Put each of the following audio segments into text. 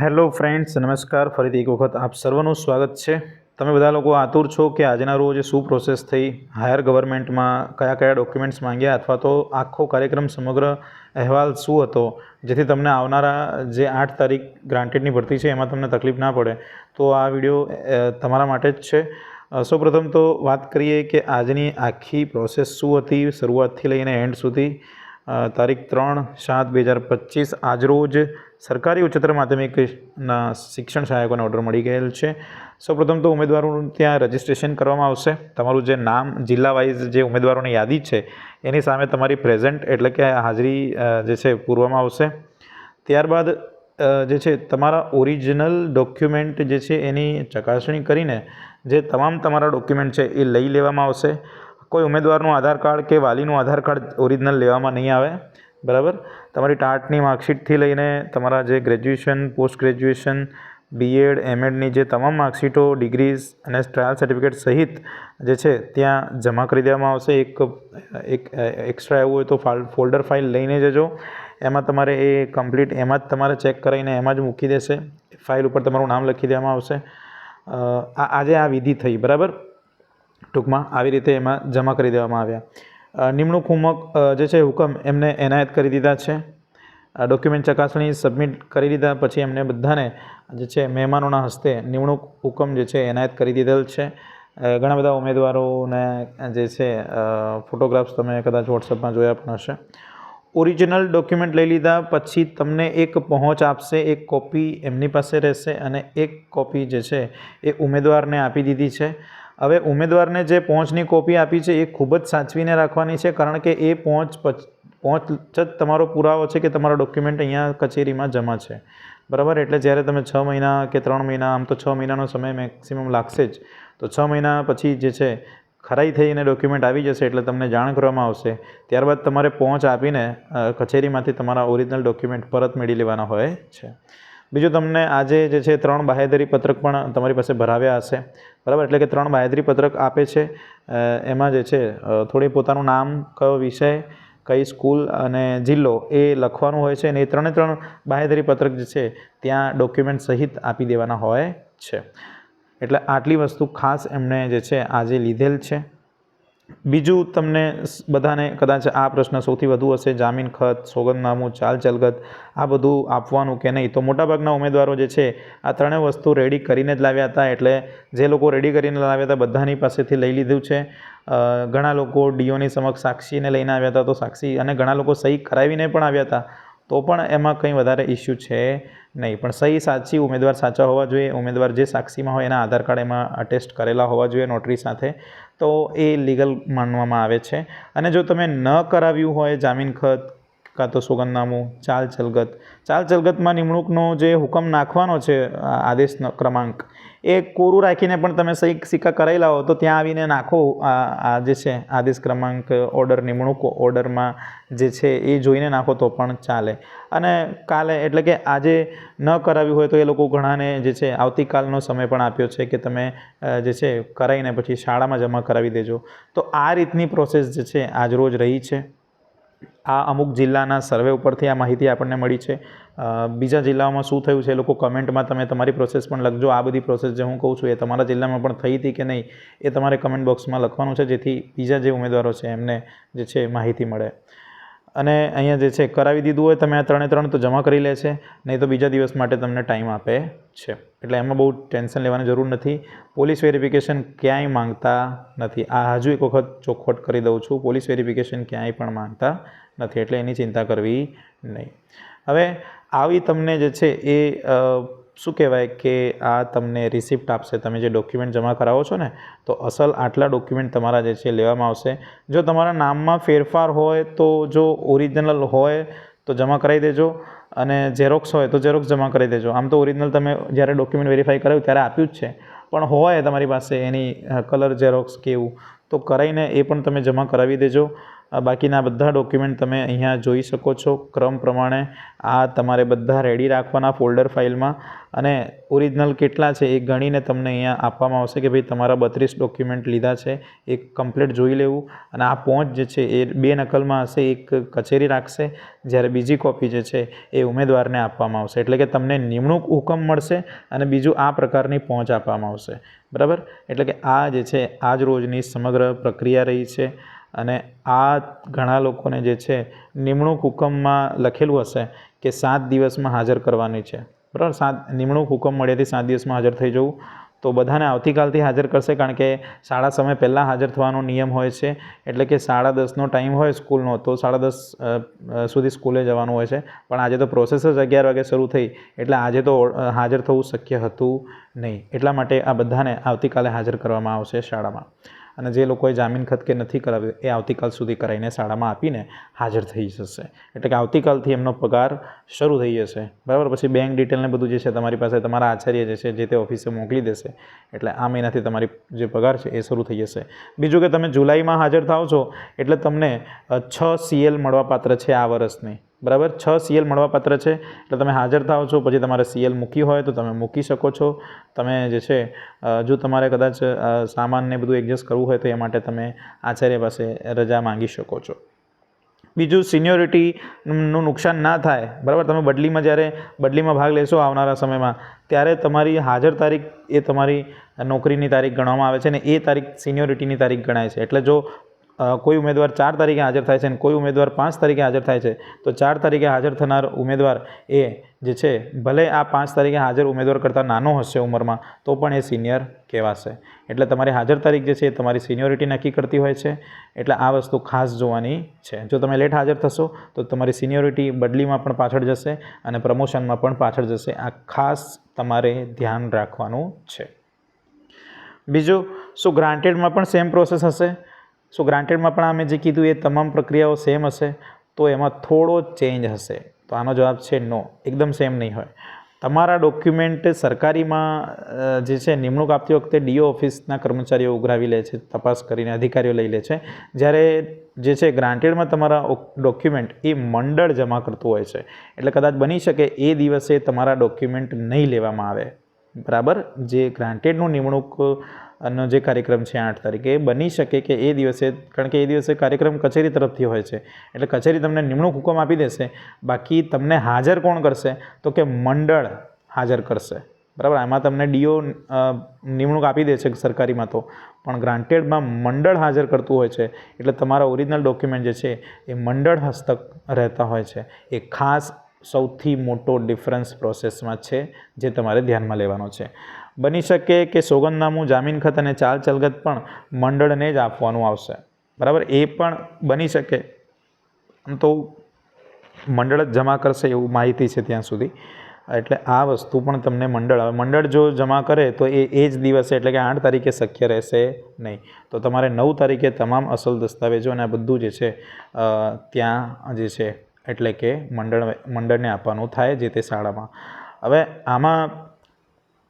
Hello friends, નમસ્કાર. ફરીથી એક વખત આપ સર્વનું સ્વાગત છે. તમે બધા લોકો આતુર છો કે આજના રોજ શું પ્રોસેસ થઈ? હાયર ગવર્મેન્ટમાં કયા કયા ડોક્યુમેન્ટ્સ માંગ્યા અથવા તો આખો કાર્યક્રમ સમગ્ર અહેવાલ શું હતો? જેથી તમને આવનારા જે આઠ તારીખ ગ્રાન્ટેડની ભરતી છે એમાં તમને તકલીફ ના પડે. તો આ વીડિયો તમારા માટે જ છે. સૌપ્રથમ તો વાત કરીએ કે આજની આખી પ્રોસેસ શું હતી? શરૂઆતથી લઈને એન્ડ સુધી. તારીખ ત્રણ સાત બે હજાર પચીસ આજરોજ સરકારી ઉચ્ચતર માધ્યમિકના શિક્ષણ સહાયકોને ઓર્ડર મળી ગયેલ છે. સૌપ્રથમ તો ઉમેદવારોનું ત્યાં રજિસ્ટ્રેશન કરવામાં આવશે. તમારું જે નામ જિલ્લા વાઇઝ જે ઉમેદવારોની યાદી છે, એની સામે તમારી પ્રેઝન્ટ એટલે કે હાજરી જે છે પૂરવામાં આવશે. ત્યારબાદ જે છે તમારા ઓરિજિનલ ડોક્યુમેન્ટ જે છે એની ચકાસણી કરીને જે તમામ તમારા ડોક્યુમેન્ટ છે એ લઈ લેવામાં આવશે. કોઈ ઉમેદવારનું આધાર કાર્ડ કે વાલીનું આધાર કાર્ડ ઓરિજિનલ લેવામાં નહીં આવે, બરાબર? તમારી ટાટની માર્કશીટથી લઈને તમારા જે graduation post graduation B Ed એમએડની જે તમામ માર્કશીટો, ડિગ્રીઝ અને ટ્રાયલ સર્ટિફિકેટ સહિત જે છે, ત્યાં જમા કરી દેવામાં આવશે. એક એક એક્સ્ટ્રા એવું હોય તો ફાલ, ફોલ્ડર ફાઇલ લઈને જજો. એમાં તમારે એ કમ્પ્લીટ, એમાં જ તમારે ચેક કરાવીને એમાં જ મૂકી દેશે. ફાઇલ ઉપર તમારું નામ લખી દેવામાં આવશે. આજે આ વિધિ થઈ, બરાબર? ટૂંકમાં આવી રીતે એમાં જમા કરી દેવામાં આવ્યા. નિમણૂક હુમક જે છે હુકમ એમને એનાયત કરી દીધા છે. ડોક્યુમેન્ટ ચકાસણી સબમિટ કરી દીધા, પછી એમને બધાને જે છે મહેમાનોના હસ્તે નિમણૂક હુકમ જે છે એનાયત કરી દીધેલ છે. ઘણા બધા ઉમેદવારોને જે છે ફોટોગ્રાફ્સ તમે કદાચ વોટ્સઅપમાં જોયા પણ હશે. ઓરિજિનલ ડોક્યુમેન્ટ લઈ લીધા, પછી તમને એક પહોંચ આપશે, એક કોપી એમની પાસે રહેશે અને એક કોપી જે છે એ ઉમેદવારને આપી દીધી છે. હવે ઉમેદવારને જે પહોંચની કોપી આપી છે એ ખૂબ જ સાચવીને રાખવાની છે, કારણ કે એ પહોંચ પહોંચ જ તમારો પુરાવો છે કે તમારો ડોક્યુમેન્ટ અહીંયા કચેરીમાં જમા છે. બરાબર? એટલે જ્યારે તમે છ મહિના કે ત્રણ મહિના, આમ તો છ મહિનાનો સમય મેક્સિમમ લાગશે જ. તો છ મહિના પછી જે છે, ખરાઈ થઈને ડોક્યુમેન્ટ આવી જશે એટલે તમને જાણ કરવામાં આવશે. ત્યારબાદ તમારે પહોંચ આપીને કચેરીમાંથી તમારા ઓરિજિનલ ડોક્યુમેન્ટ પરત મેળવી લેવાના હોય છે. બીજું તમને આજે જે છે ત્રણ બાહેધરી પત્રક પણ તમારી પાસે ભરાવ્યા હશે. બરાબર? એટલે કે ત્રણ બાહેધરી પત્રક આપે છે. એમાં જે છે થોડી પોતાનું નામ, કયો વિષય, કઈ સ્કૂલ અને જિલ્લો એ લખવાનું હોય છે અને એ ત્રણે ત્રણ બાહેધરી પત્રક જે છે, ત્યાં ડોક્યુમેન્ટ સહિત આપી દેવાના હોય છે. એટલે આટલી વસ્તુ ખાસ એમણે જે છે, આજે લીધેલ છે. બીજું તમને બધાને કદાચ આ પ્રશ્ન સૌથી વધુ હશે, જામીન ખત, સોગંદનામું, ચાલ ચલગત, આ બધું આપવાનું કે નહીં? તો મોટાભાગના ઉમેદવારો જે છે, આ ત્રણેય વસ્તુ રેડી કરીને જ લાવ્યા હતા, એટલે જે લોકો રેડી કરીને લાવ્યા હતા, બધાની પાસેથી લઈ લીધું છે. ઘણા લોકો ડીઓની સમક્ષ સાક્ષીને લઈને આવ્યા હતા, તો સાક્ષી અને ઘણા લોકો સહી કરાવીને પણ આવ્યા હતા. તો પણ એમાં કંઈ વધારે ઇસ્યુ છે નહીં. પણ સહી સાચી ઉમેદવાર સાચા હોવા જોઈએ. ઉમેદવાર જે સાક્ષીમાં હોય એના આધાર કાર્ડ એમાં અટેસ્ટ કરેલા હોવા જોઈએ નોટરી સાથે. તો એ લીગલ માનવામાં આવે છે. અને જો તમે ન કરાવ્યું હોય જામીન ખત કાં તો સોગંદનામું, ચાલ ચલગત ચાલ ચલગતમાં નિમણૂકનો જે હુકમ નાખવાનો છે આદેશ ક્રમાંક, એ કોરું રાખીને પણ તમે સહી, સિક્કા કરાવી લાવો તો ત્યાં આવીને નાખો આ જે છે, આદેશ ક્રમાંક, ઓર્ડર નિમણૂક, ઓર્ડરમાં જે છે એ જોઈને નાખો તો પણ ચાલે. અને કાલે એટલે કે આજે ન કરાવ્યું હોય તો એ લોકો ઘણાને જે છે, આવતીકાલનો સમય પણ આપ્યો છે કે તમે જે છે, કરાવીને પછી શાળામાં જમા કરાવી દેજો. તો આ રીતની પ્રોસેસ જે છે આજરોજ રહી છે. આ અમુક જિલ્લાના સર્વે ઉપરથી આ માહિતી આપણને મળી છે. બીજા જિલ્લાઓમાં શું થયું છે એ લોકો કમેન્ટમાં તમે તમારી પ્રોસેસ પણ લખજો. આ બધી પ્રોસેસ જે હું કહું છું એ તમારા જિલ્લામાં પણ થઈ હતી કે નહીં એ તમારે કમેન્ટ બોક્સમાં લખવાનું છે જેથી બીજા જે ઉમેદવારો છે એમને જે છે માહિતી મળે. અને અહીંયા જે છે, કરાવી દીધું હોય, તમે આ ત્રણે ત્રણ તો જમા કરી લે છે, નહીં તો બીજા દિવસ માટે તમને ટાઈમ આપે છે. એટલે એમાં બહુ ટેન્શન લેવાની જરૂર નથી. પોલીસ વેરિફિકેશન ક્યાંય માંગતા નથી. આ હજુ એક વખત ચોખવટ કરી દઉં છું, પોલીસ વેરિફિકેશન ક્યાંય પણ માંગતા નથી, એટલે એની ચિંતા કરવી નહીં. હવે આવી તમને જે છે, એ શું કહેવાય કે આ તમને રિસિપ્ટ આપશે? તમે જે ડોક્યુમેન્ટ જમા કરાવો છો ને, તો અસલ આટલા ડોક્યુમેન્ટ તમારા જે છે લેવામાં આવશે. જો તમારા નામમાં ફેરફાર હોય તો જો ઓરિજિનલ હોય તો જમા કરાવી દેજો અને ઝેરોક્સ હોય તો ઝેરોક્સ જમા કરી દેજો. આમ તો ઓરિજિનલ તમે જ્યારે ડોક્યુમેન્ટ વેરીફાઈ કરાવ્યું ત્યારે આપ્યું જ છે. પણ હોય તમારી પાસે એની કલર ઝેરોક્સ કે એવું, તો કરાવીને એ પણ તમે જમા કરાવી દેજો. આ બાકીના બધા ડોક્યુમેન્ટ તમે અહીંયા જોઈ શકો છો. ક્રમ પ્રમાણે આ તમારે બધા રેડી રાખવાના ફોલ્ડર ફાઇલમાં અને ઓરિજિનલ કેટલા છે એ ગણીને તમને અહીંયા આપવામાં આવશે કે ભાઈ તમારા બત્રીસ ડોક્યુમેન્ટ લીધા છે એ કમ્પ્લીટ જોઈ લેવું. અને આ પહોંચ જે છે એ બે નકલમાં હશે, એક કચેરી રાખશે, જ્યારે બીજી કોપી જે છે એ ઉમેદવારને આપવામાં આવશે. એટલે કે તમને નિમણૂક હુકમ મળશે અને બીજું આ પ્રકારની પહોંચ આપવામાં આવશે. બરાબર? એટલે કે આ જે છે, આજ રોજની સમગ્ર પ્રક્રિયા રહી છે. અને આ ઘણા લોકોને જે છે, નિમણૂક હુકમમાં લખેલું હશે કે સાત દિવસમાં હાજર કરવાની છે. બરાબર? સાત, નિમણૂક હુકમ મળ્યાથી સાત દિવસમાં હાજર થઈ જવું. તો બધાને આવતીકાલથી હાજર કરશે કારણ કે શાળા સમય પહેલાં હાજર થવાનો નિયમ હોય છે. એટલે કે સાડા દસનો ટાઈમ હોય સ્કૂલનો, તો સાડા દસ સુધી સ્કૂલે જવાનું હોય છે. પણ આજે તો પ્રોસેસ જ અગિયાર વાગે શરૂ થઈ. એટલે આજે તો હાજર થવું શક્ય હતું નહીં. એટલા માટે આ બધાને આવતીકાલે હાજર કરવામાં આવશે શાળામાં. અને જે લોકોએ જામીન ખત કે નથી કરાવ્યું એ આવતીકાલ સુધી કરાવીને શાળામાં આપીને હાજર થઈ જશે. એટલે કે આવતીકાલથી એમનો પગાર શરૂ થઈ જશે. બરાબર? પછી બેંક ડિટેલને બધું જે છે તમારી પાસે તમારા આચાર્ય જે છે, જે તે ઓફિસે મોકલી દેશે. એટલે આ મહિનાથી તમારી જે પગાર છે એ શરૂ થઈ જશે. બીજું કે તમે જુલાઈમાં હાજર થાવ છો, એટલે તમને છ સીએલ મળવાપાત્ર છે આ વર્ષની. બરાબર? છ સીએલ મળવાપાત્ર છે. એટલે તમે હાજર થાવ છો, પછી તમારે સીએલ મૂકી હોય તો તમે મૂકી શકો છો. તમે જે છે જો તમારે કદાચ સામાનને બધું એડજસ્ટ કરવું હોય તો એ માટે તમે આચાર્ય પાસે રજા માંગી શકો છો. બીજું, સિનિયોરિટીનું નુકસાન ના થાય, બરાબર? તમે બદલીમાં જ્યારે, બદલીમાં ભાગ લેશો આવનારા સમયમાં, ત્યારે તમારી હાજર તારીખ એ તમારી નોકરીની તારીખ ગણવામાં આવે છે ને એ તારીખ સિનિયોરિટીની તારીખ ગણાય છે. એટલે જો કોઈ ઉમેદવાર ચાર તારીખે હાજર થાય છે અને કોઈ ઉમેદવાર પાંચ તારીખે હાજર થાય છે, તો ચાર તારીખે હાજર થનાર ઉમેદવાર એ જે છે, ભલે આ પાંચ તારીખે હાજર ઉમેદવાર કરતાં નાનો હશે ઉંમરમાં, તો પણ એ સિનિયર કહેવાશે. એટલે તમારી હાજર તારીખ જે છે, એ તમારી સિનિયોરિટી નક્કી કરતી હોય છે. એટલે આ વસ્તુ ખાસ જોવાની છે. જો તમે લેટ હાજર થશો, તો તમારી સિનિયોરિટી બદલીમાં પણ પાછળ જશે અને પ્રમોશનમાં પણ પાછળ જશે. આ ખાસ તમારે ધ્યાન રાખવાનું છે. બીજું, શું ગ્રાન્ટેડમાં પણ સેમ પ્રોસેસ હશે? શું ગ્રાન્ટેડમાં પણ અમે જે કીધું એ તમામ પ્રક્રિયાઓ સેમ હશે, તો એમાં થોડો ચેન્જ હશે. તો આનો જવાબ છે નો એકદમ સેમ નહીં હોય. તમારા ડોક્યુમેન્ટ સરકારીમાં જે છે, નિમણૂક આપતી વખતે ડીઓ ઓફિસના કર્મચારીઓ ઉઘરાવી લે છે, તપાસ કરીને અધિકારીઓ લઈ લે છે. જ્યારે જે છે ગ્રાન્ટેડમાં તમારા ડોક્યુમેન્ટ એ મંડળ જમા કરતું હોય છે. એટલે કદાચ બની શકે એ દિવસે તમારા ડોક્યુમેન્ટ નહીં લેવામાં આવે. બરાબર? જે ગ્રાન્ટેડનું નિમણૂક નો જે કાર્યક્રમ છે આઠ તારીખે બની શકે કે એ દિવસે, કારણ કે એ દિવસે કાર્યક્રમ કચેરી તરફથી હોય છે. એટલે કચેરી તમને નિમણૂક હુકમ આપી દેશે, બાકી તમને હાજર કોણ કરશે? તો કે મંડળ હાજર કરશે. બરાબર? આમાં તમને ડીઓ નિમણૂક આપી દે છે સરકારીમાં તો. પણ ગ્રાન્ટેડમાં મંડળ હાજર કરતું હોય છે. એટલે તમારા ઓરિજિનલ ડોક્યુમેન્ટ જે છે, એ મંડળ હસ્તક રહેતા હોય છે. એ ખાસ સૌથી મોટો ડિફરન્સ પ્રોસેસમાં છે, જે તમારે ધ્યાનમાં લેવાનો છે. બની શકે કે સોગંદનામું જામીન ખત અને ચાલ ચલગત પણ મંડળને જ આપવાનું આવશે. બરાબર? એ પણ બની શકે. આમ તો મંડળ જ જમા કરશે એવું માહિતી છે ત્યાં સુધી. એટલે આ વસ્તુ પણ તમને મંડળ આવે. મંડળ જો જમા કરે તો એ એ જ દિવસે એટલે કે આઠ તારીખે શક્ય રહેશે નહીં. તો તમારે નવ તારીખે તમામ અસલ દસ્તાવેજો અને આ બધું જે છે ત્યાં જે છે, એટલે કે મંડળ મંડળને આપવાનું થાય જે તે શાળામાં. હવે આમાં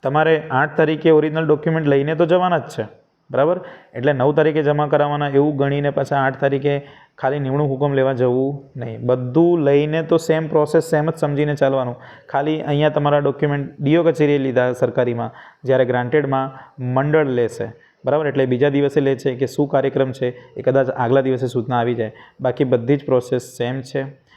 તમારે આઠ તારીખે ઓરિજિનલ ડોક્યુમેન્ટ લઈને તો જવાના જ છે. બરાબર? એટલે નવ તારીખે જમા કરાવવાના એવું ગણીને પાછા આઠ તારીખે ખાલી નિમણૂક હુકમ લેવા જવું નહીં. બધું લઈને તો સેમ પ્રોસેસ સેમ જ સમજીને ચાલવાનું. ખાલી અહીંયા તમારા ડોક્યુમેન્ટ ડીઓ કચેરીએ લીધા સરકારીમાં, જ્યારે ગ્રાન્ટેડમાં મંડળ લેશે. બરાબર? એટલે બીજા દિવસે લે છે કે શું કાર્યક્રમ છે એ કદાચ આગલા દિવસે સૂચના આવી જાય. બાકી બધી જ પ્રોસેસ સેમ છે.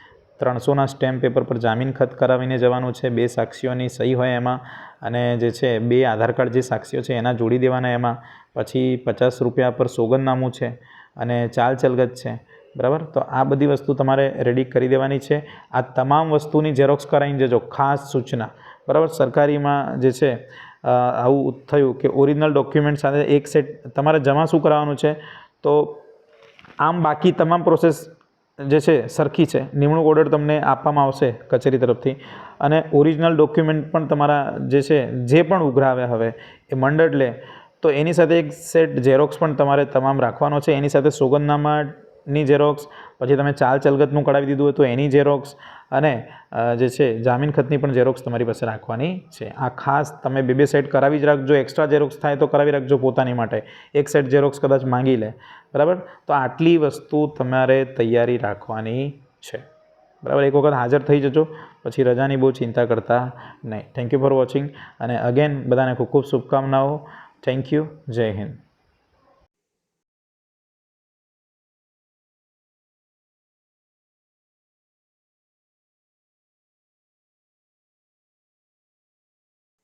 ત્રણસોના સ્ટેમ્પ પેપર પર જામીન ખત કરાવીને જવાનું છે. બે સાક્ષીઓની સહી હોય એમાં અને જે છે, બે આધાર કાર્ડ જે સાક્ષીઓ છે એના જોડી દેવાના એમાં. પછી પચાસ રૂપિયા પર સોગંદનામું છે અને ચાલ ચલગત છે. બરાબર? તો આ બધી વસ્તુ તમારે રેડી કરી દેવાની છે. આ તમામ વસ્તુની ઝેરોક્સ કરાવીને જજો. ખાસ સૂચના. બરાબર? સરકારીમાં જે છે આવું થયું કે ઓરિજિનલ ડોક્યુમેન્ટ સાથે એક સેટ તમારે જમા શું કરાવવાનું છે? તો આમ બાકી તમામ પ્રોસેસ જે છે, સરખી છે. નિમણૂક ઓર્ડર તમને આપવામાં આવશે કચેરી તરફથી. અને ઓરિજિનલ ડોક્યુમેન્ટ પણ તમારા જે છે, જે પણ ઉઘરાવે હવે, એ મંડળ લે. તો એની સાથે એક સેટ ઝેરોક્સ પણ તમારે તમામ રાખવાનો છે. એની સાથે સોગંદનામાની ઝેરોક્સ પછી તમે ચાલ ચલગતનું કઢાવી દીધું હોય તો એની ઝેરોક્સ અને જે છે, જામીન ખતની પણ ઝેરોક્સ તમારી પાસે રાખવાની છે. આ ખાસ તમે બે બે સેટ કરાવી જ રાખજો. એક્સ્ટ્રા ઝેરોક્સ થાય તો કરાવી રાખજો પોતાની માટે. એક સેટ ઝેરોક્સ કદાચ માંગી લે. બરાબર? તો આટલી વસ્તુ તમારે તૈયારી રાખવાની છે. બરાબર? એક વખત હાજર થઈ જજો. પછી રજાની બહુ ચિંતા કરતા નહીં. થેન્ક યુ ફોર વોચિંગ અને અગેન બધાને ખૂબ ખૂબ શુભકામનાઓ. થેન્ક યુ જય હિન્દ.